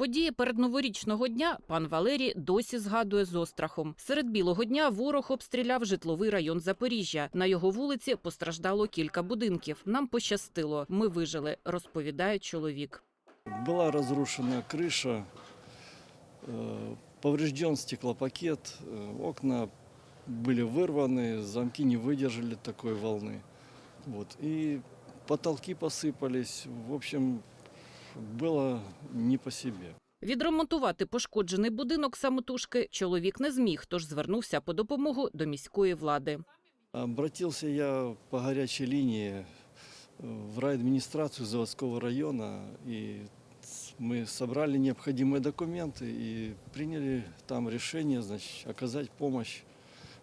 Події передноворічного дня пан Валерій досі згадує з острахом. Серед білого дня ворог обстріляв житловий район Запоріжжя. На його вулиці постраждало кілька будинків. Нам пощастило. Ми вижили, розповідає чоловік. Была разрушена крыша, э, поврежден стеклопакет, э, окна были вырваны, замки не выдержали такой волны. Вот. И потолки посыпались. В общем, было не по себе. Відремонтувати пошкоджений будинок самотужки чоловік не зміг, тож звернувся по допомогу до міської влади. Обратился я по горячей линии э, в райадминистрацию заводского района, и с- мы собрали необходимые документы и приняли там решение значит, оказать помощь.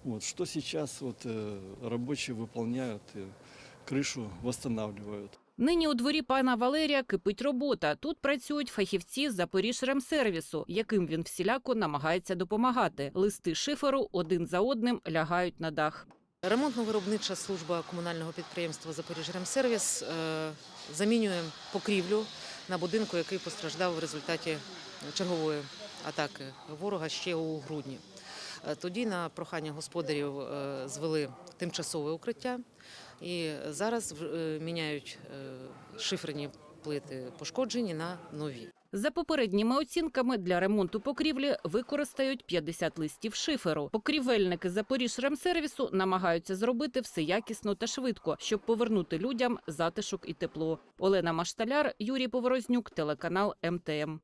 Вот, что сейчас вот, э, рабочие выполняют, и крышу восстанавливают. Нині у дворі пана Валерія кипить робота. Тут працюють фахівці з Запоріжремсервісу, яким він всіляко намагається допомагати. Листи шиферу один за одним лягають на дах. Ремонтно-виробнича служба комунального підприємства «Запоріжремсервіс» е, замінює покрівлю на будинку, який постраждав в результаті чергової атаки ворога ще у грудні. Е, Тоді на прохання господарів е, звели тимчасове укриття і зараз е, міняють шиферні плити пошкоджені на нові. За попередніми оцінками для ремонту покрівлі використають 50 листів шиферу. Покрівельники Запоріжремсервісу намагаються зробити все якісно та швидко, щоб повернути людям затишок і тепло. Олена Машталяр, Юрій Поворознюк, телеканал МТМ.